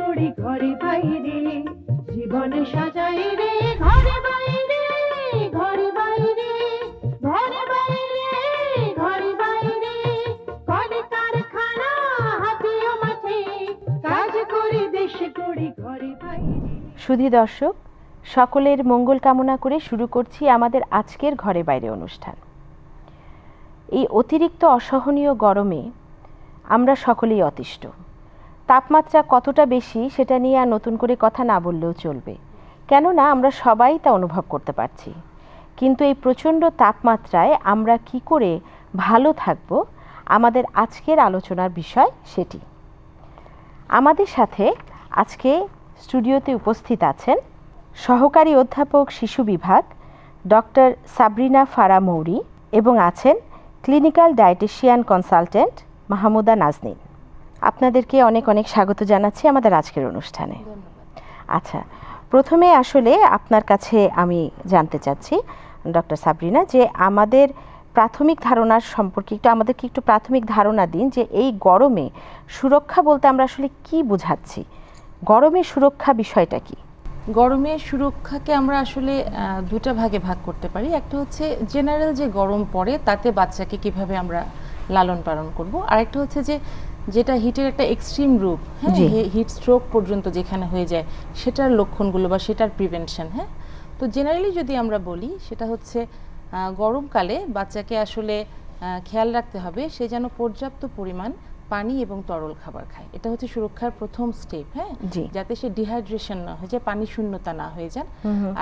করি ঘরে বাইরে, জীবনে সাজাই রে, ঘরে বাইরে ঘরে বাইরে ঘরে বাইরে ঘরে বাইরে। কলে কারখানা মাঠে, কাজ করি, দেশে করি, ঘরে বাইরে। সুধী দর্শক, সকলের মঙ্গল কামনা করে শুরু করছি আমাদের আজকের ঘরে বাইরে অনুষ্ঠান। এই অতিরিক্ত অসহনীয় গরমে আমরা সকলেই অতিষ্ঠ। তাপমাত্রা কতটা বেশি সেটা নিয়ে আর নতুন করে কথা না বললেও চলবে। কেননা আমরা সবাই তা অনুভব করতে পারছি। কিন্তু এই প্রচণ্ড তাপমাত্রায় আমরা কি করে ভালো থাকব? আমাদের আজকের আলোচনার বিষয় সেটি। আমাদের সাথে আজকে স্টুডিওতে উপস্থিত আছেন সহকারী অধ্যাপক শিশু বিভাগ, ডক্টর সাবরিনা ফারা মৌরি এবং আছেন clinical dietitian consultant Mahmuda Nazneen. আপনাদেরকে অনেক অনেক স্বাগত জানাচ্ছি আমাদের আজকের অনুষ্ঠানে। আচ্ছা প্রথমে আসলে আপনার কাছে আমি জানতে চাচ্ছি ডক্টর সাবরিনা যে আমাদের প্রাথমিক ধারণার সম্পর্কে একটু আমাদেরকে একটু প্রাথমিক ধারণা দিন যে এই গরমে সুরক্ষা বলতে আমরা আসলে কি বোঝাচ্ছি? গরমে সুরক্ষা বিষয়টা কি? গরমে সুরক্ষাকে আমরা আসলে দুটা ভাগে ভাগ করতে পারি। একটা হচ্ছে জেনারেল যে গরম পড়ে তাতে বাচ্চাকে কীভাবে আমরা লালন পালন করব। আরেকটা হচ্ছে যে যেটা হিটের একটা এক্সট্রিম রূপ হ্যাঁ হিট স্ট্রোক পর্যন্ত যেখানে হয়ে যায় সেটার লক্ষণগুলো বা সেটার প্রিভেনশন হ্যাঁ? তো জেনারেলি যদি আমরা বলি সেটা হচ্ছে গরমকালে বাচ্চাকে আসলে খেয়াল রাখতে হবে সে যেন পর্যাপ্ত পরিমাণ পানি এবং তরল খাবার খায়। এটা হচ্ছে সুরক্ষার প্রথম স্টেপ হ্যাঁ। যাতে সে ডিহাইড্রেশন না হয়ে যায় পানি শূন্যতা না হয়ে যান।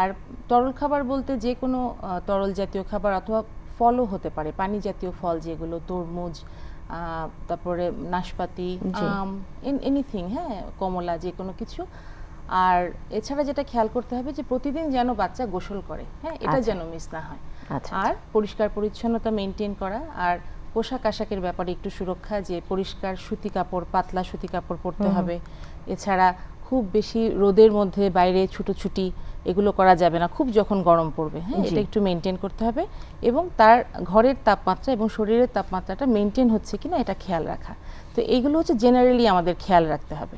আর তরল খাবার বলতে যে কোনো তরল জাতীয় খাবার অথবা ফলও হতে পারে পানি জাতীয় ফল যেগুলো তরমুজ তারপরে নাশপাতি আম এনিথিং হ্যাঁ কমলা যে কোনো কিছু। আর এছাড়া যেটা খেয়াল করতে হবে যে প্রতিদিন যেন বাচ্চা গোসল করে হ্যাঁ এটা আচ্ছা। যেন মিস না হয়। আচ্ছা আর পরিষ্কার পরিচ্ছন্নতা মেনটেন করা আর পোশাক আশাকের ব্যাপারে একটু সুরক্ষা যে পরিষ্কার সুতি কাপড় পাতলা সুতি কাপড় পরতে হবে। এছাড়া খুব বেশি রোদের মধ্যে বাইরে ছুটোছুটি এগুলো করা যাবে না। খুব যখন গরম পড়বে হ্যাঁ এটা একটু মেনটেন করতে হবে এবং তার ঘরের তাপমাত্রা এবং শরীরের তাপমাত্রাটা মেনটেন হচ্ছে কিনা এটা খেয়াল রাখা। তো এইগুলো হচ্ছে জেনারেলি আমাদের খেয়াল রাখতে হবে।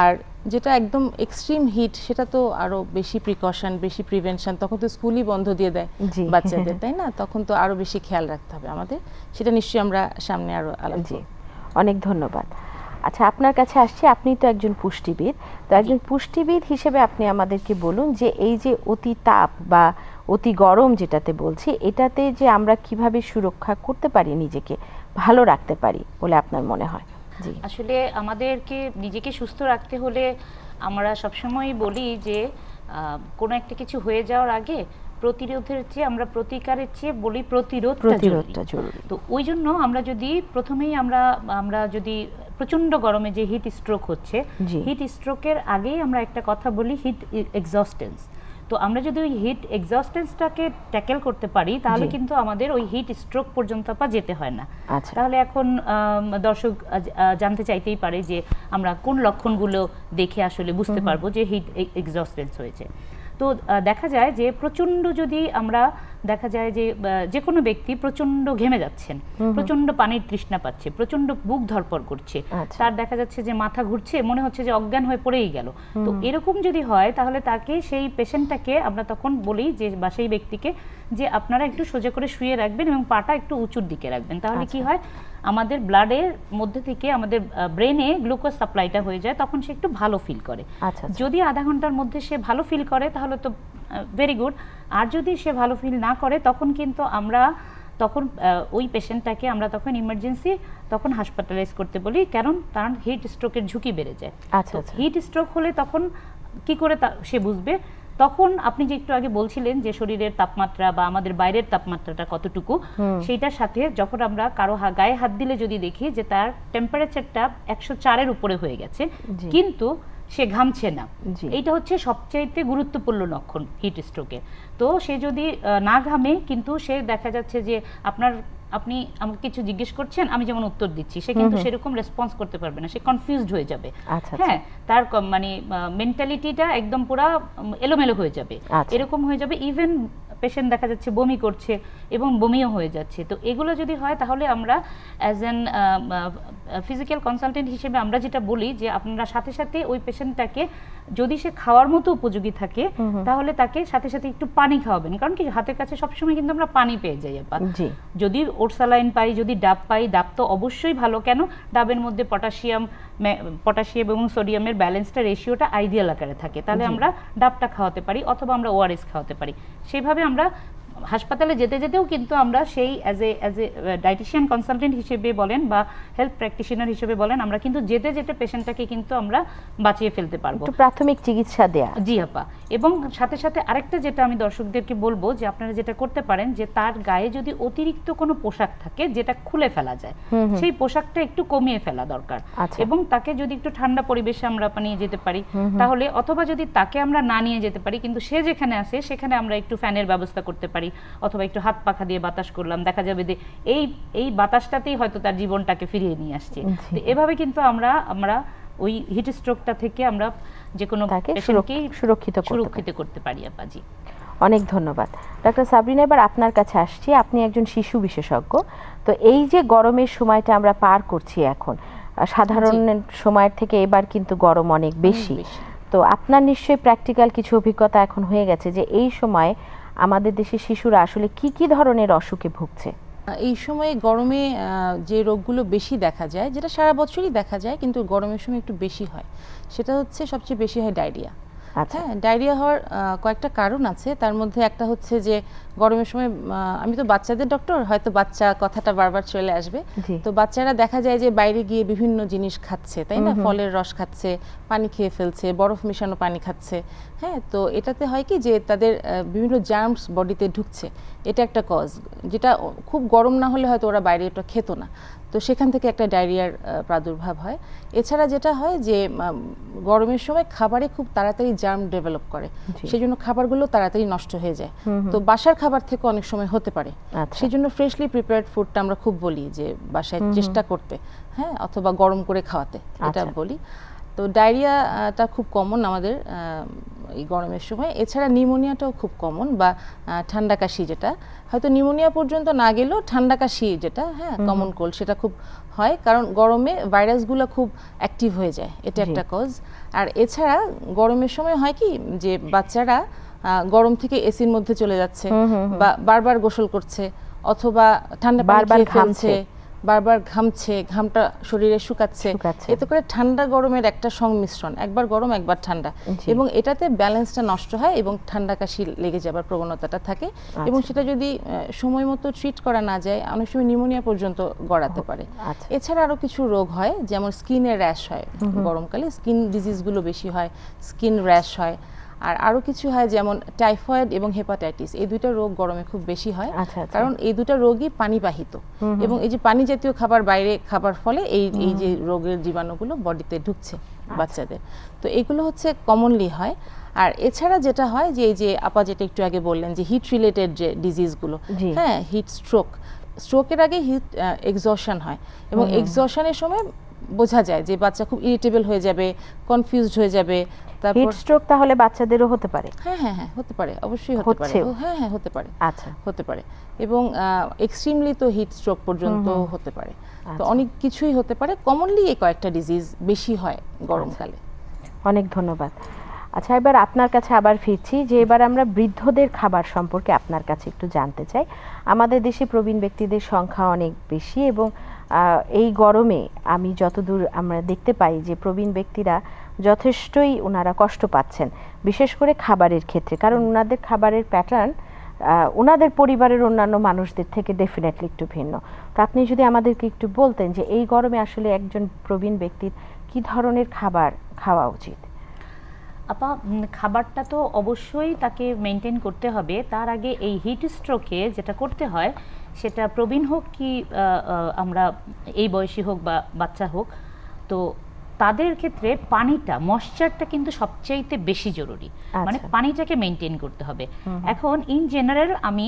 আর যেটা একদম এক্সট্রিম হিট সেটা তো আরও বেশি প্রিকশন বেশি প্রিভেনশন তখন তো স্কুলই বন্ধ দিয়ে দেয় বাচ্চাদের তাই না? তখন তো আরও বেশি খেয়াল রাখতে হবে আমাদের। সেটা নিশ্চয়ই আমরা সামনে আরও আলাপ অনেক ধন্যবাদ। আচ্ছা আপনার কাছে আসছি আপনি তো একজন পুষ্টিবিদ। তো একজন পুষ্টিবিদ হিসেবে আপনি আমাদেরকে বলুন যে এই যে অতি তাপ বা অতি গরম যেটাতে বলছি এটাতে যে আমরা কীভাবে সুরক্ষা করতে পারি নিজেকে ভালো রাখতে পারি বলে আপনার মনে হয়? জি। আসলে আমাদেরকে নিজেকে সুস্থ রাখতে হলে আমরা সবসময় বলি যে আহ, কোনো একটা কিছু হয়ে যাওয়ার আগে প্রতিরোধের চেয়ে আমরা প্রতিকারের চেয়ে বলি প্রতিরোধটা জরুরি। প্রতিরোধটা জরুরি। তো ওই জন্য আমরা যদি প্রথমেই আমরা আমরা যদি প্রচণ্ড গরমে যে হিট স্ট্রোক হচ্ছে হিট স্ট্রোকের আগেই আমরা একটা কথা বলি হিট এক্সস্টেন্স তো আমরা যদি ওই হিট এক্সস্টেন্সটাকে ট্যাকেল করতে পারি তাহলে কিন্তু আমাদের ওই হিট স্ট্রোক পর্যন্ত পা যেতে হয় না। আচ্ছা। তাহলে এখন দর্শক জানতে চাইতেই পারে যে আমরা কোন লক্ষণগুলো দেখে আসলে বুঝতে পারব যে হিট এক্সস্টেন্স হয়েছে। তো দেখা যায় যে প্রচণ্ড যদি আমরা দেখা যায় যে যে কোনো ব্যক্তি প্রচণ্ড ঘেমে যাচ্ছেন প্রচণ্ড পানির তৃষ্ণা পাচ্ছে প্রচণ্ড বুক ধরপড় করছে আচ্ছা। তার দেখা যাচ্ছে যে মাথা ঘুরছে মনে হচ্ছে যে অজ্ঞান হয়ে পড়েই গেল। তো এরকম যদি হয় তাহলে তাকে সেই পেশেন্টটাকে আমরা তখন বলি যে বা সেই ব্যক্তিকে যে আপনারা একটু সোজা করে শুয়ে রাখবেন এবং পাটা একটু উঁচুর দিকে রাখবেন। তাহলে কি হয় আমাদের ব্লাডের মধ্যে থেকে আমাদের ব্রেনে গ্লুকোজ সাপ্লাইটা হয়ে যায় তখন সে একটু ভালো ফিল করে। আচ্ছা আচ্ছা। যদি আধা ঘণ্টার মধ্যে সে ভালো ফিল করে তাহলে তো ভেরি গুড আর যদি সে ভালো ফিল না করে তখন কিন্তু আমরা তখন ওই পেশেন্টটাকে আমরা তখন ইমার্জেন্সি তখন হাসপাতালাইজ করতে বলি। কারণ কারণ হিট স্ট্রোকের ঝুঁকি বেড়ে যায়। আচ্ছা আচ্ছা। হিট স্ট্রোক হলে তখন কি করে সে বুঝবে? তখন আপনি যে একটু আগে বলছিলেন যে শরীরের তাপমাত্রা বা আমাদের বাইরের তাপমাত্রাটা কতটুকু সেইটার সাথে যখন আমরা কারও গায়ে হাত দিলে যদি দেখি যে তার টেম্পারেচারটা একশো চারের উপরে হয়ে গেছে কিন্তু সে ঘামছে না। এইটা হচ্ছে সবচাইতে গুরুত্বপূর্ণ লক্ষণ হিট স্ট্রোকে তো সে যদি না ঘামে কিন্তু সে দেখা যাচ্ছে যে আপনার আপনি আমাকে কিছু জিজ্ঞেস করছেন আমি যেমন উত্তর দিচ্ছি সে কিন্তু সেরকম রেসপন্স করতে পারবে না সে কনফিউজড হয়ে যাবে। আচ্ছা, হ্যাঁ তার মানে মেন্টালিটিটা একদম পুরো এলোমেলো হয়ে যাবে। আচ্ছা। এরকম হয়ে যাবে ইভেন পেশেন্ট দেখা যাচ্ছে বমি করছে এবং বমিও হয়ে যাচ্ছে। তো এগুলো যদি হয় তাহলে আমরা অ্যাজ অ্যান ফিজিক্যাল কনসালটেন্ট হিসেবে আমরা যেটা বলি যে আপনারা সাথে সাথে ওই পেশেন্টটাকে যদি সে খাওয়ার মতো উপযোগী থাকে তাহলে তাকে সাথে সাথে একটু পানি খাওয়াবেন। কারণ কি হাতের কাছে সবসময় কিন্তু আমরা পানি পেয়ে যাই আপা। যদি ওরসালাইন পাই যদি ডাব পাই ডাব তো অবশ্যই ভালো। কেন? ডাবের মধ্যে পটাশিয়াম পটাশিয়াম এবং সোডিয়ামের ব্যালেন্সটা রেশিওটা আইডিয়াল আকারে থাকে। তাহলে আমরা ডাবটা খাওয়াতে পারি অথবা আমরা ওআরএস খাওয়াতে পারি। সেভাবে আমরা হাসপাতালে যেতে যেতেও কিন্তু আমরা সেই as a as a dietitian consultant হিসেবে বলেন বা হেলথ প্র্যাকটিশনার হিসেবে বলেন আমরা কিন্তু যেতে যেতে পেশেন্টটাকে কিন্তু আমরা বাঁচিয়ে ফেলতে পারব প্রাথমিক চিকিৎসা দেয়া জি আপা এবং সাথে সাথে আরেকটা যেটা আমি দর্শকদেরকে বলব যে আপনারা যেটা করতে পারেন যে তার গায়ে যদি অতিরিক্ত কোনো পোশাক থাকে যেটা খুলে ফেলা যায়। সেই পোশাকটা একটু কমিয়ে ফেলা দরকার আচ্ছা। এবং তাকে যদি একটু ঠান্ডা পরিবেশে আমরা নিয়ে যেতে পারি। তাহলে অথবা যদি তাকে আমরা না নিয়ে যেতে পারি কিন্তু সে যেখানে আছে সেখানে আমরা একটু ফ্যানের ব্যবস্থা করতে পারি অথবা একটু হাত পাখা দিয়ে বাতাস করলাম দেখা যাবে যে এই এই বাতাসটাতেই হয়তো তার জীবনটাকে ফিরিয়ে নিয়ে আসছে। তো এভাবে কিন্তু আমরা আমরা ওই হিট স্ট্রোকটা থেকে আমরা যে কোনো পেশেন্টকেই সুরক্ষিত সুরক্ষিত করতে পারি আপা জি। অনেক ধন্যবাদ। ডাক্তার সাবরিনা এবার আপনার কাছে আসছি। আপনি একজন শিশু বিশেষজ্ঞ। তো এই যে গরমের সময়টা আমরা পার করছি এখন সাধারণ সময়ের থেকে এবার কিন্তু গরম অনেক বেশি। তো আপনার নিশ্চয়ই প্র্যাকটিক্যাল কিছু অভিজ্ঞতা এখন হয়ে গেছে যে এই সময় আমাদের দেশের শিশুরা আসলে কি কি ধরনের অসুখে ভুগছে? এই সময়ে গরমে যে রোগগুলো বেশি দেখা যায় যেটা সারা বছরই দেখা যায় কিন্তু গরমের সময় একটু বেশি হয় সেটা হচ্ছে সবচেয়ে বেশি হয় ডায়রিয়া। আচ্ছা। হ্যাঁ ডায়রিয়া হওয়ার কয়েকটা কারণ আছে। তার মধ্যে একটা হচ্ছে যে গরমের সময় আমি তো বাচ্চাদের ডক্টর হয়তো বাচ্চা কথাটা বারবার চলে আসবে। তো বাচ্চারা দেখা যায় যে বাইরে গিয়ে বিভিন্ন জিনিস খাচ্ছে তাই না? ফলের রস খাচ্ছে পানি খেয়ে ফেলছে বরফ মেশানো পানি খাচ্ছে। হ্যাঁ তো এটাতে হয় কি যে তাদের বিভিন্ন জার্মস বডিতে ঢুকছে। এটা একটা কজ যেটা খুব গরম না হলে হয়তো ওরা বাইরে এটা খেত না। তো সেখান থেকে একটা ডায়রিয়ার প্রাদুর্ভাব হয়। এছাড়া যেটা হয় যে গরমের সময় খাবারে খুব তাড়াতাড়ি জার্ম ডেভেলপ করে। সেই জন্য খাবারগুলো তাড়াতাড়ি নষ্ট হয়ে যায়। তো বাসার খাবার থেকে অনেক সময় হতে পারে। সেই জন্য ফ্রেশলি প্রিপেয়ার্ড ফুডটা আমরা খুব বলি যে বাসায় চেষ্টা করতে হ্যাঁ অথবা গরম করে খাওয়াতে এটা আচ্ছা। বলি। তো ডায়রিয়াটা খুব কমন আমাদের এই গরমের সময়। এছাড়া নিউমোনিয়াটাও খুব কমন বা ঠান্ডা কাশি যেটা। হয়তো নিউমোনিয়া পর্যন্ত না গেলেও ঠান্ডা কাশি যেটা হ্যাঁ কমন কোল্ড সেটা খুব হয়। কারণ গরমে ভাইরাসগুলো খুব অ্যাক্টিভ হয়ে যায়। এটা একটা কজ আর এছাড়া গরমের সময় হয় কি যে বাচ্চারা গরম থেকে এসির মধ্যে চলে যাচ্ছে। বা বারবার গোসল করছে অথবা ঠান্ডা বারবার ঘামছে। বারবার ঘামছে ঘামটা শরীরে শুকাচ্ছে। এতে করে ঠান্ডা গরমের একটা সংমিশ্রণ একবার গরম একবার ঠান্ডা। এবং এটাতে ব্যালেন্সটা নষ্ট হয় এবং ঠান্ডা কাশি লেগে যাবার প্রবণতাটা থাকে। এবং সেটা যদি সময় মতো ট্রিট করা না যায় অনেক সময় নিউমোনিয়া পর্যন্ত গড়াতে পারে। আচ্ছা। এছাড়া আরও কিছু রোগ হয় যেমন স্কিনের র্যাশ হয়। গরমকালে স্কিন ডিজিজগুলো বেশি হয় স্কিন র্যাশ হয়। আর আরও কিছু হয় যেমন টাইফয়েড এবং হেপাটাইটিস। এই দুইটা রোগ গরমে খুব বেশি হয়। আচ্ছা, আচ্ছা। কারণ এই দুটো রোগই পানিবাহিত। এবং এই যে পানি জাতীয় খাবার বাইরে খাবার ফলে এই এই যে রোগের জীবাণুগুলো বডিতে ঢুকছে আচ্ছা। বাচ্চাদের। তো এগুলো হচ্ছে কমনলি হয়। আর এছাড়া যেটা হয় যে এই যে আপা যেটা একটু আগে বললেন যে হিট রিলেটেড যে ডিজিজগুলো। হ্যাঁ হিট স্ট্রোক স্ট্রোকের আগে হিট এক্সশন হয়। এবং এক্সশনের সময় বোঝা যায় যে বাচ্চা খুব ইরিটেবল হয়ে যাবে কনফিউজড হয়ে যাবে তারপর হিট স্ট্রোক তাহলে বাচ্চাদেরও হতে পারে? হ্যাঁ হ্যাঁ হ্যাঁ হতে পারে অবশ্যই হতে পারে। হ্যাঁ হ্যাঁ হতে পারে। আচ্ছা। হতে পারে। এবং এক্সট্রিমলি তো হিট স্ট্রোক পর্যন্ত হতে পারে। তো আচ্ছা। অনেক কিছুই হতে পারে। কমনলি এই কয়েকটা ডিজিজ বেশি হয় গরমকালে। অনেক ধন্যবাদ। আচ্ছা এবার আপনার কাছে আবার ফিরছি। যে এবার আমরা বৃদ্ধদের খাবার সম্পর্কে আপনার কাছে একটু জানতে চাই। আমাদের দেশে প্রবীণ ব্যক্তিদের সংখ্যা অনেক বেশি এবং এই গরমে আমি যতদূর আমরা দেখতে পাই যে প্রবীণ ব্যক্তিরা যথেষ্টই ওনারা কষ্ট পাচ্ছেন, বিশেষ করে খাবারের ক্ষেত্রে। কারণ ওনাদের খাবারের প্যাটার্ন ওনাদের পরিবারের অন্যান্য মানুষদের থেকে ডেফিনেটলি একটু ভিন্ন। তো আপনি যদি আমাদেরকে একটু বলতেন যে এই গরমে আসলে একজন প্রবীণ ব্যক্তির কি ধরনের খাবার খাওয়া উচিত? আপা খাবারটা তো অবশ্যই তাকে মেনটেন করতে হবে। তার আগে এই হিট স্ট্রোকে যেটা করতে হয় সেটা প্রবীণ হোক কি আমরা এই বয়সী হোক বা বাচ্চা হোক তো তাদের ক্ষেত্রে পানিটা ময়শ্চারটা কিন্তু সবচাইতে বেশি জরুরি। মানে আচ্ছা। পানিটাকে মেনটেন করতে হবে। এখন ইন জেনারেল আমি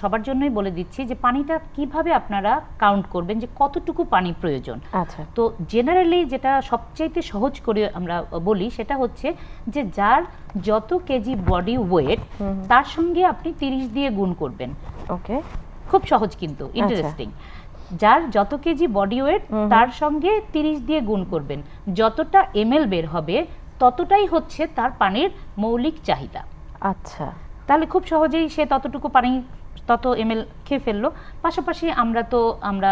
সবার জন্যই বলে দিচ্ছি যে পানিটা কীভাবে আপনারা কাউন্ট করবেন যে কতটুকু পানি প্রয়োজন। আচ্ছা। তো জেনারেলি যেটা সবচাইতে সহজ করে আমরা বলি সেটা হচ্ছে যে যার যত কেজি বডি ওয়েট তার সঙ্গে আপনি তিরিশ দিয়ে গুণ করবেন। ওকে খুব সহজ কিন্তু ইন্টারেস্টিং যার যত কেজি বডি ওয়েট তার সঙ্গে তিরিশ দিয়ে গুণ করবেন। যতটা এমএল বের হবে ততটাই হচ্ছে তার পানির মৌলিক চাহিদা। আচ্ছা। তাহলে খুব সহজেই সে ততটুকু পানি তত এমএল খেয়ে ফেলল। পাশাপাশি আমরা তো আমরা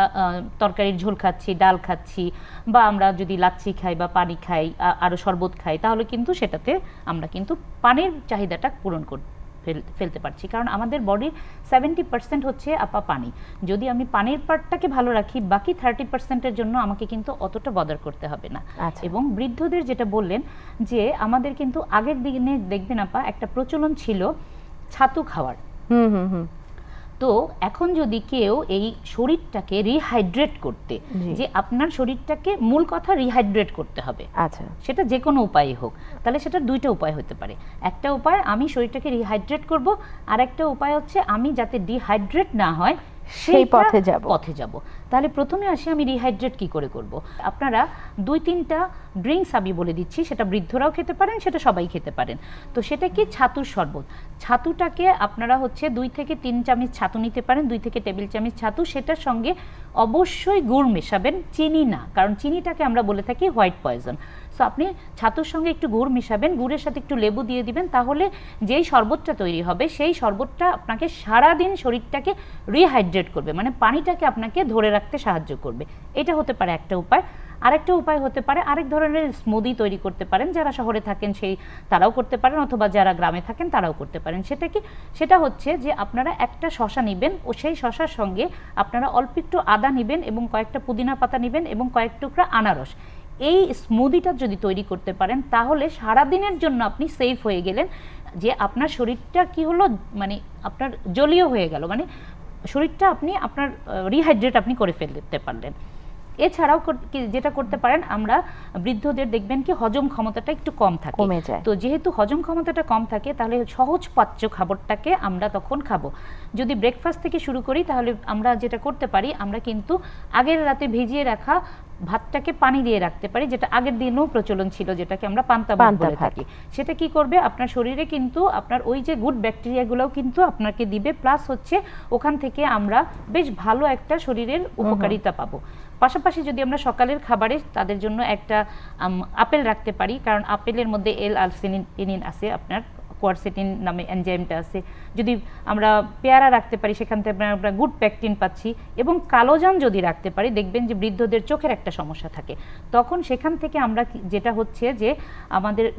তরকারির ঝোল খাচ্ছি ডাল খাচ্ছি বা আমরা যদি লাচ্ছি খাই বা পানি খাই আ- আরও শরবত খাই তাহলে কিন্তু সেটাতে আমরা কিন্তু পানির চাহিদাটা পূরণ কর ফেলতে পারছি। কারণ আমাদের বডির সেভেন্টি পার্সেন্ট হচ্ছে আপা পানি। যদি আমি পানির পার্টটাকে ভালো রাখি বাকি থার্টি পার্সেন্টের জন্য আমাকে কিন্তু অতটা বদার করতে হবে না। আচ্ছা। এবং বৃদ্ধদের যেটা বললেন যে আমাদের কিন্তু আগের দিনে দেখবেন আপা একটা প্রচলন ছিল ছাতু খাওয়ার। হুম হুম হুম। তো এখন যদি কেউ এই শরীরটাকে রিহাইড্রেট করতে যে আপনার শরীরটাকে মূল কথা রিহাইড্রেট করতে হবে আচ্ছা। সেটা যে কোনো উপায়ে হোক তাহলে সেটা দুইটা উপায় হতে পারে। একটা উপায় আমি শরীরটাকে রিহাইড্রেট করব আর একটা উপায় হচ্ছে আমি যাতে ডিহাইড্রেট না হয় সেই পথে যাব। পথে যাব। তাহলে প্রথমে আসি আমি রিহাইড্রেট কি করে করব? আপনারা দুই তিনটা ড্রিঙ্কস আমি বলে দিচ্ছি সেটা বৃদ্ধরাও খেতে পারেন সেটা সবাই খেতে পারেন। তো সেটা কি? ছাতুর শরবত। ছাতুটাকে আপনারা হচ্ছে দুই থেকে তিন চামচ ছাতু নিতে পারেন দুই থেকে টেবিল চামচ ছাতু। সেটার সঙ্গে অবশ্যই গুড় মেশাবেন চিনি না। কারণ চিনিটাকে আমরা বলে থাকি হোয়াইট পয়জন সো আপনি ছাতুর সঙ্গে একটু গুড় মেশাবেন, গুড়ের সাথে একটু লেবু দিয়ে দিবেন, তাহলে যেই শরবতটা তৈরি হবে, সেই শরবতটা আপনাকে সারাদিন শরীরটাকে রিহাইড্রেট করবে মানে পানিটাকে আপনাকে ধরে রাখতে সাহায্য করবে। এটা হতে পারে একটা উপায়। আরেকটা উপায় হতে পারে, আরেক ধরনের স্মুদি তৈরি করতে পারেন, যারা শহরে থাকেন সেই তারাও করতে পারেন, অথবা যারা গ্রামে থাকেন তারাও করতে পারেন। সেটা কি? সেটা হচ্ছে যে আপনারা একটা শশা নেবেন, ও সেই শশার সঙ্গে আপনারা অল্প একটু আদা নেবেন এবং কয়েকটা পুদিনা পাতা নেবেন এবং কয়েক টুকরা আনারস। এই স্মুদিটা যদি তৈরি করতে পারেন, তাহলে সারা দিনের জন্য আপনি সেফ হয়ে গেলেন। যে আপনার শরীরটা কি হলো মানে আপনার জলীয় হয়ে গেল মানে শরীরটা আপনি, আপনার রিহাইড্রেট আপনি করে ফেলতে পারলেন। এছাড়াও যেটা করতে পারেন আমরা বৃদ্ধদের দেখবেন কি হজম ক্ষমতাটা একটু কম থাকে। কমে যায়। তো যেহেতু হজম ক্ষমতাটা কম থাকে তাহলে সহজ পাচ্য খাবারটাকে আমরা তখন খাব। যদি ব্রেকফাস্ট থেকে শুরু করি তাহলে আমরা যেটা করতে পারি আমরা কিন্তু আগের রাতে ভিজিয়ে রাখা ভাতটাকে পানি দিয়ে রাখতে পারি যেটা আগের দিনও প্রচলন ছিল যেটাকে আমরা পান্তা ভাত বলে থাকি। সেটা কি করবে? আপনার শরীরে কিন্তু আপনার ওই যে গুড ব্যাকটেরিয়াগুলোও কিন্তু আপনাকে দিবে প্লাস হচ্ছে ওখান থেকে আমরা বেশ ভালো একটা শরীরের উপকারিতা পাবো। পাশাপাশি যদি আমরা সকালের খাবারে তাদের জন্য একটা আপেল রাখতে পারি, কারণ আপেলের মধ্যে এল আলসিনিন আছে, আপনার কোয়ারসেটিন নামে এনজাইমটা আছে। যদি আমরা পেয়ারা রাখতে পারি, সেখান থেকে আমরা- গুড প্যাকটিন পাচ্ছি, এবং কালোজাম যদি রাখতে পারি, দেখবেন যে বৃদ্ধদের চোখের একটা সমস্যা থাকে। তখন সেখান থেকে আমরা যেটা হচ্ছে যে আমাদের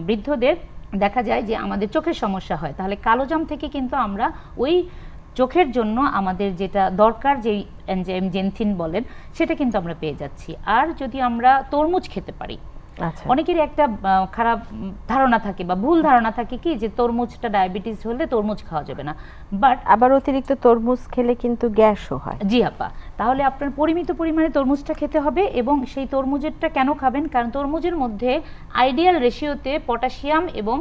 বৃদ্ধদের দেখা যায় যে আমাদের চোখের সমস্যা হয়। তাহলে কালোজাম থেকে কিন্তু আমরা ওই চোখের জন্য আমাদের যেটা দরকার যেই এনজাইম জেনথিন বলেন সেটা কিন্তু আমরা পেয়ে যাচ্ছি। আর যদি আমরা তরমুজ খেতে পারি আচ্ছা। অনেকেরই একটা খারাপ ধারণা থাকে বা ভুল ধারণা থাকে কি যে তরমুজটা ডায়াবেটিস হলে তরমুজ খাওয়া যাবে না। বাট আবার অতিরিক্ত তরমুজ খেলে কিন্তু গ্যাসও হয়। জি আপা তাহলে আপনার পরিমিত পরিমাণে তরমুজটা খেতে হবে এবং সেই তরমুজেরটা কেন খাবেন? কারণ তরমুজের মধ্যে আইডিয়াল রেশিওতে পটাশিয়াম এবং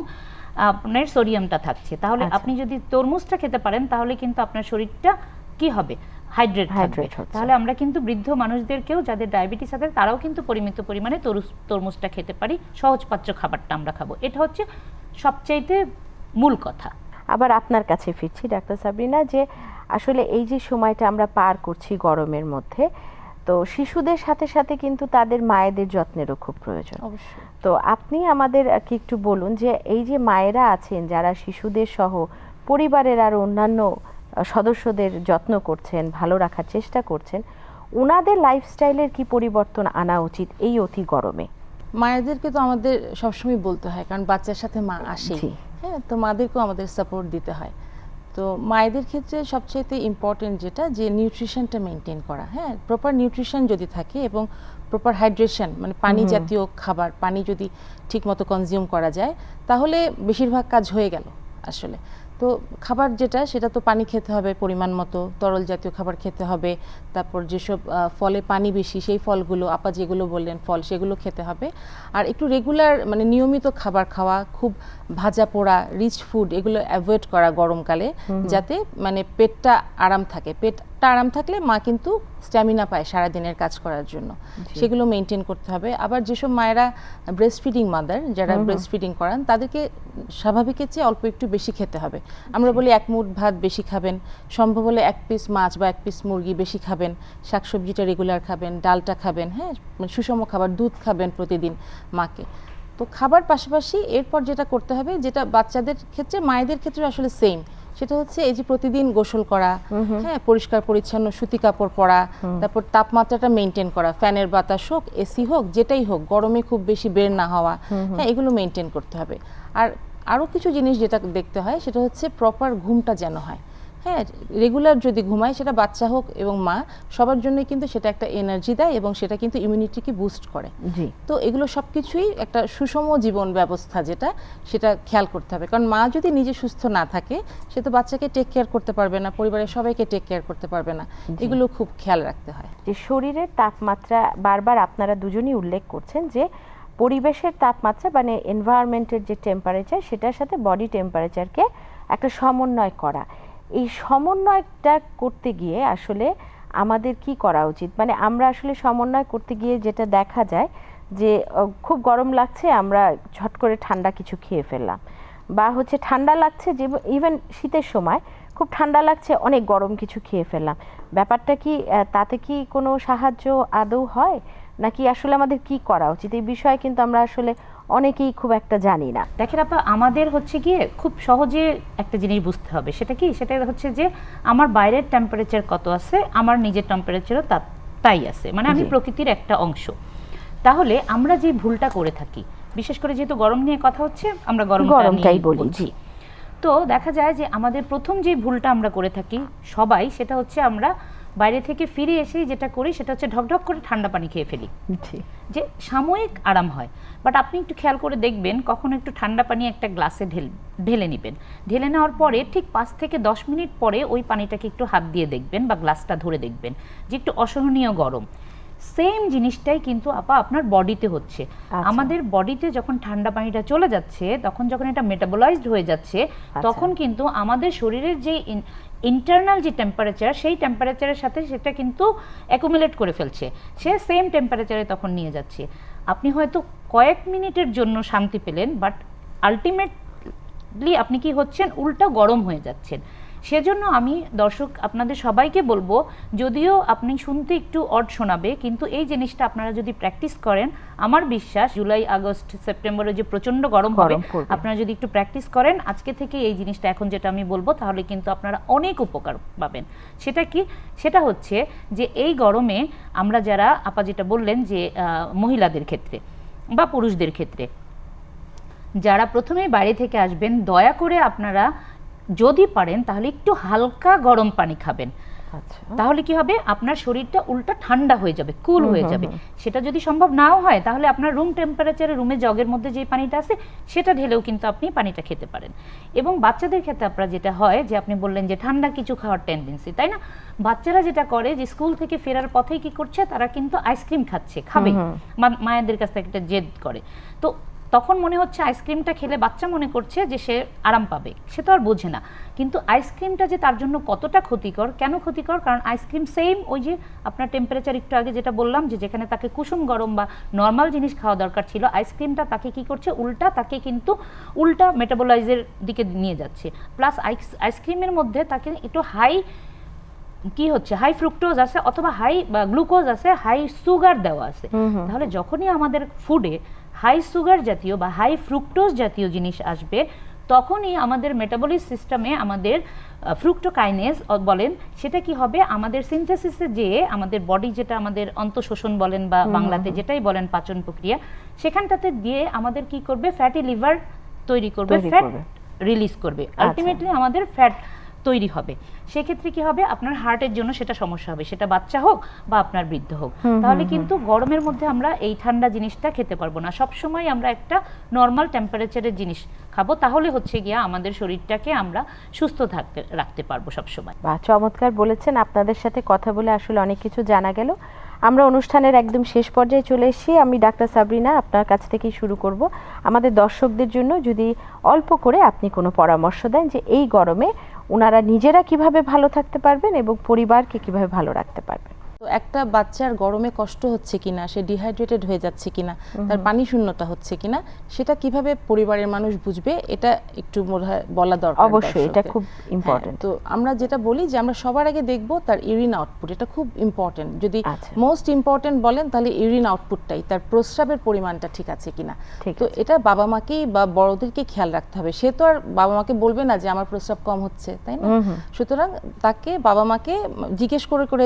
আপনার সোডিয়ামটা থাকছে। তাহলে আচ্ছা। আপনি যদি তরমুজটা খেতে পারেন তাহলে কিন্তু আপনার শরীরটা কি হবে? হাইড্রেট থাকবে। তাহলে আমরা কিন্তু বৃদ্ধ মানুষদেরকেও যাদের ডায়াবেটিস আছে তারাও কিন্তু পরিমিত পরিমাণে তরমুজটা খেতে পারি। সহজপাচ্য খাবারটা আমরা খাব। এটা হচ্ছে সবচাইতে মূল কথা। আবার আপনার কাছে ফিরছি ডাক্তার সাবরিনা যে আসলে এই যে সময়টা আমরা পার করছি গরমের মধ্যে তো শিশুদের সাথে সাথে কিন্তু তাদের মায়েদের যত্নেরও খুব প্রয়োজন। তো আপনি আমাদের কি একটু বলুন যে এই যে মায়েরা আছেন যারা শিশুদের সহ পরিবারের আর অন্যান্য সদস্যদের যত্ন করছেন ভালো রাখার চেষ্টা করছেন ওনাদের লাইফস্টাইলের কি পরিবর্তন আনা উচিত এই অতি গরমে? মায়েদেরকে তো আমাদের সবসময় বলতে হয় কারণ বাচ্চার সাথে মা আসে। হ্যাঁ তো মাদেরকেও আমাদের সাপোর্ট দিতে হয়। তো মায়েদের ক্ষেত্রে সবচেয়ে ইম্পর্টেন্ট যেটা যে নিউট্রিশনটা মেনটেন করা। হ্যাঁ প্রপার নিউট্রিশন যদি থাকে এবং প্রপার হাইড্রেশন মানে পানি জাতীয় খাবার পানি যদি ঠিক মতো কনজিউম করা যায় তাহলে বেশিরভাগ কাজ হয়ে গেল আসলে। তো খাবার যেটা সেটা তো পানি খেতে হবে পরিমাণ মতো তরল জাতীয় খাবার খেতে হবে। তারপর যেসব ফলে পানি বেশি সেই ফলগুলো আপা যেগুলো বললেন ফল সেগুলো খেতে হবে। আর একটু রেগুলার মানে নিয়মিত খাবার খাওয়া খুব ভাজা পোড়া রিচ ফুড এগুলো অ্যাভয়েড করা গরমকালে। যাতে মানে পেটটা আরাম থাকে পেট হাড়টা আরাম থাকলে মা কিন্তু স্ট্যামিনা পায় সারাদিনের কাজ করার জন্য। সেগুলো মেনটেন করতে হবে। আবার যেসব মায়েরা ব্রেস্ট ফিডিং মাদার যারা ব্রেস্ট ফিডিং করান তাদেরকে স্বাভাবিকের চেয়ে অল্প একটু বেশি খেতে হবে। আমরা বলি এক মুঠ ভাত বেশি খাবেন। সম্ভব হলে এক পিস মাছ বা এক পিস মুরগি বেশি খাবেন। শাকসবজিটা রেগুলার খাবেন ডালটা খাবেন হ্যাঁ? মানে সুষম খাবার দুধ খাবেন প্রতিদিন মাকে। তো খাবার পাশাপাশি এরপর যেটা করতে হবে যেটা বাচ্চাদের ক্ষেত্রে মায়েদের ক্ষেত্রে আসলে সেম সেটা হচ্ছে এই যে প্রতিদিন গোসল করা হ্যাঁ পরিষ্কার পরিচ্ছন্ন সুতি কাপড় পরা তারপর তাপমাত্রাটা মেনটেন করা ফ্যানের বাতাস হোক এসি হোক যেটাই হোক গরমে খুব বেশি বের না হওয়া হ্যাঁ এগুলো মেনটেন করতে হবে। আর আরও কিছু জিনিস যেটা দেখতে হয় সেটা হচ্ছে প্রপার ঘুমটা যেন হয়। হ্যাঁ রেগুলার যদি ঘুমায় সেটা বাচ্চা হোক এবং মা সবার জন্যই কিন্তু সেটা একটা এনার্জি দেয় এবং সেটা কিন্তু ইমিউনিটিকে বুস্ট করে। জি। তো এগুলো সব কিছুই একটা সুষম জীবন ব্যবস্থা যেটা সেটা খেয়াল করতে হবে। কারণ মা যদি নিজে সুস্থ না থাকে সে তো বাচ্চাকে টেক কেয়ার করতে পারবে না পরিবারের সবাইকে টেক কেয়ার করতে পারবে না। এগুলো খুব খেয়াল রাখতে হয়। যে শরীরের তাপমাত্রা বারবার আপনারা দুজনই উল্লেখ করছেন যে পরিবেশের তাপমাত্রা মানে এনভায়রনমেন্টের যে টেম্পারেচার সেটার সাথে বডি টেম্পারেচারকে একটা সমন্বয় করা। এই সমন্বয়টা করতে গিয়ে আসলে আমাদের কি করা উচিত? মানে আমরা আসলে সমন্বয় করতে গিয়ে যেটা দেখা যায় যে খুব গরম লাগছে, আমরা ঝট করে ঠান্ডা কিছু খেয়ে ফেললাম। বা হচ্ছে ঠান্ডা লাগছে যে ইভেন শীতের সময় খুব ঠান্ডা লাগছে, অনেক গরম কিছু খেয়ে ফেললাম। ব্যাপারটা কি তাতে কি কোনো সাহায্য আদৌ হয়? নাকি আসলে আমাদের কি করা উচিত? এই বিষয়ে কিন্তু আমরা আসলে অনেকেই খুব একটা জানি না। দেখেন আপা আমাদের হচ্ছে গিয়ে খুব সহজে একটা জিনিস বুঝতে হবে। সেটা কি? সেটা হচ্ছে যে আমার বাইরের টেম্পারেচার কত আছে আমার নিজের টেম্পারেচারও তা তাই আছে। মানে আমি প্রকৃতির একটা অংশ। তাহলে আমরা যে ভুলটা করে থাকি বিশেষ করে যেহেতু গরম নিয়ে কথা হচ্ছে আমরা গরম গরমটাই বলি। জি। তো দেখা যায় যে আমাদের প্রথম যে ভুলটা আমরা করে থাকি সবাই সেটা হচ্ছে আমরা বাইরে থেকে ফিরে এসেই যেটা করি সেটা হচ্ছে ঢকঢক করে ঠান্ডা পানি খেয়ে ফেলি। যে সাময়িক আরাম হয়। বাট আপনি একটু খেয়াল করে দেখবেন কখনো একটু ঠান্ডা পানি একটা গ্লাসে ঢেল ঢেলে নেবেন। ঢেলে নেওয়ার পরে ঠিক পাঁচ থেকে দশ মিনিট পরে ওই পানিটাকে একটু হাত দিয়ে দেখবেন বা গ্লাসটা ধরে দেখবেন যে একটু অসহনীয় গরম। সেম জিনিসটাই কিন্তু আপা আপনার বডিতে হচ্ছে। আমাদের বডিতে যখন ঠান্ডা পানিটা চলে যাচ্ছে তখন যখন এটা মেটাবলাইজড হয়ে যাচ্ছে তখন কিন্তু আমাদের শরীরের যে ইন্টারনাল যে টেম্পারেচার সেই টেম্পারেচারের সাথে সেটা কিন্তু অ্যাকুমুলেট করে ফেলছে। সে সেম টেম্পারেচারে তখন নিয়ে যাচ্ছে। আপনি হয়তো কয়েক মিনিটের জন্য শান্তি পেলেন বাট আলটিমেটলি আপনি কি হচ্ছেন? উল্টা গরম হয়ে যাচ্ছেন। সেজন্য আমি দর্শক আপনাদের সবাইকে বলব যদিও আপনি শুনতে একটু অড শোনাবে কিন্তু এই জিনিসটা আপনারা যদি প্র্যাকটিস করেন আমার বিশ্বাস জুলাই আগস্ট সেপ্টেম্বরে যে প্রচণ্ড গরম হবে আপনারা যদি একটু প্র্যাকটিস করেন আজকে থেকে এই জিনিসটা এখন যেটা আমি বলব তাহলে কিন্তু আপনারা অনেক উপকার পাবেন। সেটা কি? সেটা হচ্ছে যে এই গরমে আমরা যারা আপা যেটা বললেন যে মহিলাদের ক্ষেত্রে বা পুরুষদের ক্ষেত্রে যারা প্রথমেই বাইরে থেকে আসবেন দয়া করে আপনারা যদি পারেন তাহলে একটু হালকা গরম পানি খাবেন। আচ্ছা। তাহলে কি হবে? আপনার শরীরটা উল্টা ঠান্ডা হয়ে যাবে কুল হয়ে যাবে। সেটা যদি সম্ভব নাও হয় তাহলে আপনার রুম টেম্পারেচারে রুমে জগের মধ্যে যে পানিটা আছে সেটা ঢেলেও কিন্তু আপনি পানিটা খেতে পারেন। এবং বাচ্চাদের ক্ষেত্রে আপনার যেটা হয় যে আপনি বললেন যে ঠান্ডা কিছু খাওয়ার টেন্ডেন্সি তাই না? বাচ্চারা যেটা করে যে স্কুল থেকে ফেরার পথেই কি করছে? তারা কিন্তু আইসক্রিম খাচ্ছে খাবে। মা- মায়েদের কাছ থেকে একটা জেদ করে। তো তখন মনে হচ্ছে আইসক্রিমটা খেলে বাচ্চা মনে করছে যে সে আরাম পাবে। সে তো আর বোঝে না। কিন্তু আইসক্রিমটা যে তার জন্য কতটা ক্ষতিকর কেন ক্ষতিকর? কারণ আইসক্রিম সেম ওই যে আপনার টেম্পারেচার একটু আগে যেটা বললাম যে যেখানে তাকে কুসুম গরম বা নর্মাল জিনিস খাওয়া দরকার ছিল আইসক্রিমটা তাকে কি করছে? উল্টা তাকে কিন্তু উল্টা মেটাবোলাইজের দিকে নিয়ে যাচ্ছে। প্লাস আইসক্রিমের মধ্যে তাকে একটু হাই কি হচ্ছে? হাই ফ্রুক্টোজ আছে অথবা হাই গ্লুকোজ আছে হাই সুগার দেওয়া আছে। তাহলে যখনই আমাদের ফুডে হাই সুগার জাতীয় বা হাই ফ্রুক্টোজ জাতীয় জিনিস আসবে তখনই আমাদের মেটাবলিক সিস্টেমে আমাদের ফ্রুক্টোকাইনেজ বলেন সেটা কি হবে? আমাদের সিনথেসিসে যে আমাদের বডি যেটা আমাদের অন্তঃশোষণ বলেন বা বাংলাতে যেটাই বলেন পাচন প্রক্রিয়া সেখানটাতে দিয়ে আমাদের কি করবে? ফ্যাটি লিভার তৈরি করবে ফ্যাট রিলিজ করবে। আলটিমেটলি আমাদের ফ্যাট তৈরি হবে। সেক্ষেত্রে কি হবে? আপনার হার্টের জন্য সেটা সমস্যা হবে। সেটা বাচ্চা হোক বা আপনার বৃদ্ধ হোক। তাহলে কিন্তু গরমের মধ্যে আমরা এই ঠান্ডা জিনিসটা খেতে পারব না। সব সময় আমরা একটা নর্মাল টেম্পারেচারের জিনিস খাব। তাহলে হচ্ছে গিয়া আমাদের শরীরটাকে আমরা সুস্থ থাকতে রাখতে পারব সবসময়। বা চমৎকার বলেছেন। আপনাদের সাথে কথা বলে আসলে অনেক কিছু জানা গেল। আমরা অনুষ্ঠানের একদম শেষ পর্যায়ে চলে এসেছি। আমি ডাক্তার সাবরিনা আপনার কাছ থেকেই শুরু করব। আমাদের দর্শকদের জন্য যদি অল্প করে আপনি কোনো পরামর্শ দেন যে এই গরমে ওনারা নিজেরা কীভাবে ভালো থাকতে পারবেন এবং পরিবারকে কীভাবে ভালো রাখতে পারবেন। তো একটা বাচ্চার গরমে কষ্ট হচ্ছে কিনা সে ডিহাইড্রেটেড হয়ে যাচ্ছে কিনা তার পানি শূন্যতা হচ্ছে কিনা সেটা কীভাবে পরিবারের মানুষ বুঝবে এটা একটু বলা দরকার অবশ্যই এটা খুব ইম্পর্টেন্ট হ্যাঁ, তো আমরা যেটা বলি যে আমরা সবার আগে দেখব তার ইউরিন আউটপুট এটা খুব ইম্পর্টেন্ট যদি আচ্ছা। মোস্ট ইম্পর্টেন্ট বলেন তাহলে ইউরিন আউটপুটটাই তার প্রস্রাবের পরিমাণটা ঠিক আছে কিনা। তো এটা বাবা মাকেই বা বড়দেরকে খেয়াল রাখতে হবে। সে তো আর বাবা মাকে বলবে না যে আমার প্রস্রাব কম হচ্ছে তাই না? সুতরাং তাকে বাবা মাকে জিজ্ঞেস করে করে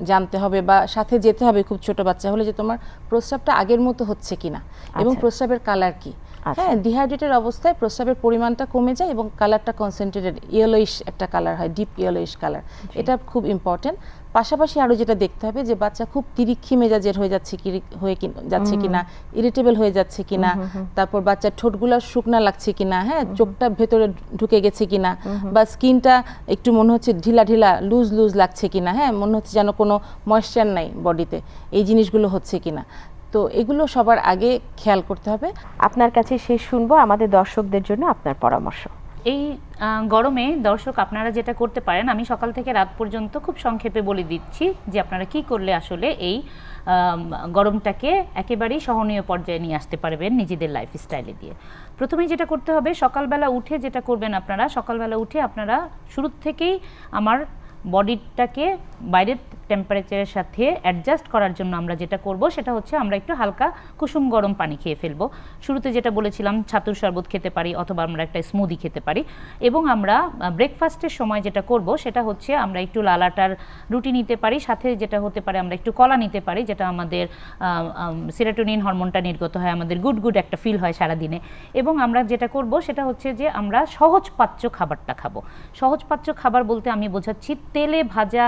জানতে হবে বা সাথে যেতে হবে খুব ছোট বাচ্চা হলে যে তোমার প্রস্রাবটা আগের মতো হচ্ছে কিনা এবং আচ্ছা। প্রস্রাবের কালার কি। হ্যাঁ ডিহাইড্রেটেড অবস্থায় প্রস্রাবের পরিমাণটা কমে যায় এবং কালারটা কনসেন্ট্রেটেড ইয়েলোইশ একটা কালার হয় ডিপ ইয়েলোইশ কালার এটা খুব ইম্পর্টেন্ট পাশাপাশি আরও যেটা দেখতে হবে যে বাচ্চা খুব তিরিক্ষি মেজাজের হয়ে যাচ্ছে কি হয়ে যাচ্ছে কিনা ইরিটেবল হয়ে যাচ্ছে কিনা তারপর বাচ্চার ঠোঁটগুলো শুকনা লাগছে কিনা হ্যাঁ চোখটা ভেতরে ঢুকে গেছে কিনা বা স্কিনটা একটু মনে হচ্ছে ঢিলা ঢিলা লুজ লুজ লাগছে কিনা হ্যাঁ মনে হচ্ছে যেন কোনো ময়েশ্চার নাই বডিতে এই জিনিসগুলো হচ্ছে কিনা। তো এগুলো সবার আগে খেয়াল করতে হবে। আপনার কাছে শেষ শুনব, আমাদের দর্শকদের জন্য আপনার পরামর্শ। এই গরমে দর্শক আপনারা যেটা করতে পারেন, আমি সকাল থেকে রাত পর্যন্ত খুব সংক্ষেপে বলে দিচ্ছি যে আপনারা কি করলে আসলে এই গরমটাকে একেবারেই সহনীয় পর্যায়ে নিয়ে আসতে পারবেন নিজেদের লাইফস্টাইলে দিয়ে। প্রথমে যেটা করতে হবে, সকালবেলা উঠে যেটা করবেন আপনারা, সকালবেলা উঠে আপনারা শুরু থেকেই আমার বডিটাকে বাইরের টেম্পারেচারের সাথে অ্যাডজাস্ট করার জন্য আমরা যেটা করব, সেটা হচ্ছে আমরা একটু হালকা কুসুম গরম পানি খেয়ে ফেলব। শুরুতে যেটা বলেছিলাম, ছাতুর শরবত খেতে পারি অথবা আমরা একটা স্মুদি খেতে পারি। এবং আমরা ব্রেকফাস্টের সময় যেটা করব, সেটা হচ্ছে আমরা একটু লালাটার রুটি নিতে পারি, সাথে যেটা হতে পারে আমরা একটু কলা নিতে পারি, যেটা আমাদের সিরাটোনিন হরমোনটা নির্গত হয়, আমাদের গুড গুড একটা ফিল হয় সারাদিনে। এবং আমরা যেটা করব, সেটা হচ্ছে যে আমরা সহজ পাচ্য খাবারটা খাব। সহজ পাচ্য খাবার বলতে আমি বোঝাচ্ছি তেলে ভাজা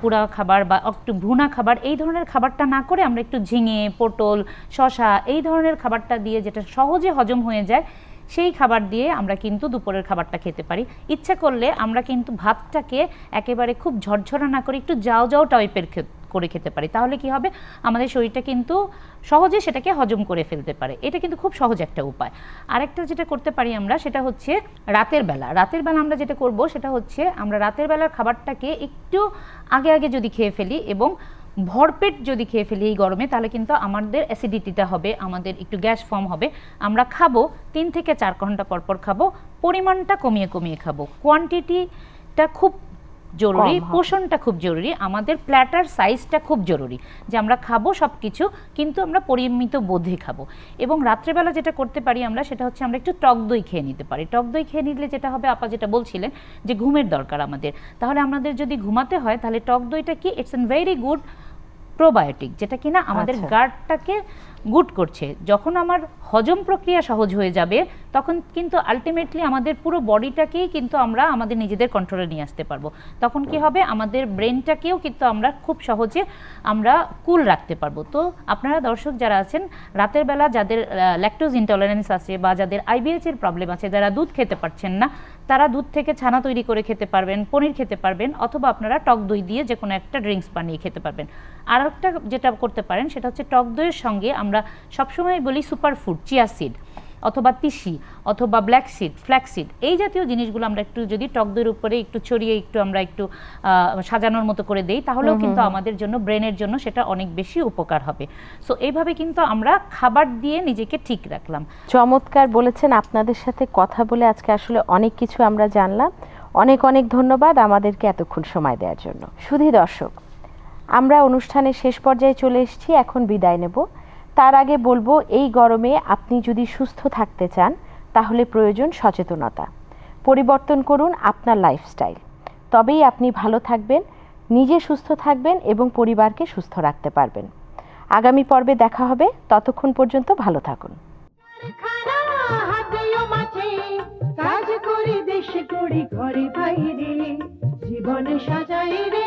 পুরা পোড়া খাবার বা একটু ভুনা খাবার, এই ধরনের খাবারটা না করে আমরা একটু ঝিঙে, পটল শশা এই ধরনের খাবারটা দিয়ে যেটা সহজে হজম হয়ে যায়, সেই খাবার দিয়ে আমরা কিন্তু দুপুরের খাবারটা খেতে পারি। ইচ্ছা করলে আমরা কিন্তু ভাতটাকে একেবারে খুব ঝরঝরা না করে একটু যাও যাও টাইপের করে খেতে পারি। তাহলে কি হবে? আমাদের শরীরটা কিন্তু সহজে সেটাকে হজম করে ফেলতে পারে। এটা কিন্তু খুব সহজ একটা উপায়। আরেকটা যেটা করতে পারি আমরা, সেটা হচ্ছে রাতের বেলা। রাতের বেলা আমরা যেটা করব, সেটা হচ্ছে আমরা রাতের বেলার খাবারটাকে একটু আগে আগে যদি খেয়ে ফেলি এবং ভরপেট যদি খেয়ে ফেলি এই গরমে, তাহলে কিন্তু আমাদের অ্যাসিডিটিটা হবে, আমাদের একটু গ্যাস ফর্ম হবে। আমরা খাব, তিন থেকে চার ঘণ্টা পর পর খাব, পরিমাণটা কমিয়ে কমিয়ে খাব। কোয়ান্টিটিটা খুব জরুরি পোষণটা খুব জরুরি আমাদের প্ল্যাটার সাইজটা খুব জরুরি যে আমরা খাব সব কিছু কিন্তু আমরা পরিমিত বোধে খাব। এবং রাত্রেবেলা যেটা করতে পারি আমরা সেটা হচ্ছে আমরা একটু টক দই খেয়ে নিতে পারি। টক দই খেয়ে নিলে যেটা হবে আপা যেটা বলছিলেন যে ঘুমের দরকার আমাদের। তাহলে আমাদের যদি ঘুমাতে হয় তাহলে টক দইটা কি it's an very good probiotic যেটা কিনা আমাদের আচ্ছা। গার্ডটাকে গুড করছে। যখন আমার হজম প্রক্রিয়া সহজ হয়ে যাবে, তখন কিন্তু আলটিমেটলি আমাদের পুরো বডিটাকেই কিন্তু আমরা আমাদের নিজেদের কন্ট্রোলে নিয়ে আসতে পারব। তখন কি হবে? আমাদের ব্রেনটাকেও কিন্তু আমরা খুব সহজে আমরা কুল রাখতে পারব। তো আপনারা দর্শক যারা আছেন, রাতের বেলা যাদের ল্যাকটোজ ইনটলারেন্স আছে বা যাদের আইবিএস এর প্রবলেম আছে, যারা দুধ খেতে পারছেন না তারা দুধ থেকে ছানা তৈরি করে খেতে পারবেন, পনির খেতে পারবেন, অথবা আপনারা টক দই দিয়ে যে কোনো একটা ড্রিঙ্কস বানিয়ে খেতে পারবেন। আর একটা যেটা করতে পারেন, সেটা হচ্ছে টক দইয়ের সঙ্গে আমরা সবসময় বলি সুপার ফুড চিয়া সিড। অথবা তিসি অথবা ব্ল্যাক সিড ফ্ল্যাক্স সিড এই জাতীয় জিনিসগুলো আমরা একটু যদি টক দইয়ের উপরে একটু ছড়িয়ে একটু আমরা একটু সাজানোর মতো করে দেই তাহলেও কিন্তু আমাদের জন্য ব্রেনের জন্য সেটা অনেক বেশি উপকার হবে। সো এইভাবে কিন্তু আমরা খাবার দিয়ে নিজেকে ঠিক রাখলাম। চমৎকার বলেছেন আপনাদের সাথে কথা বলে আজকে আসলে অনেক কিছু আমরা জানলাম। অনেক অনেক ধন্যবাদ আমাদেরকে এতক্ষণ সময় দেওয়ার জন্য। শুধু দর্শক আমরা অনুষ্ঠানের শেষ পর্যায়ে চলে এসেছি এখন বিদায় নেব। তার আগে বলব, এই গরমে আপনি যদি সুস্থ থাকতে চান, তাহলে প্রয়োজন সচেতনতা। পরিবর্তন করুন আপনার লাইফস্টাইল তবেই আপনি ভালো থাকবেন, নিজে সুস্থ থাকবেন এবং পরিবারকে সুস্থ রাখতে পারবেন। আগামী পর্বে দেখা হবে, ততক্ষণ পর্যন্ত ভালো থাকুন। ঘরে জীবন সাজাই রে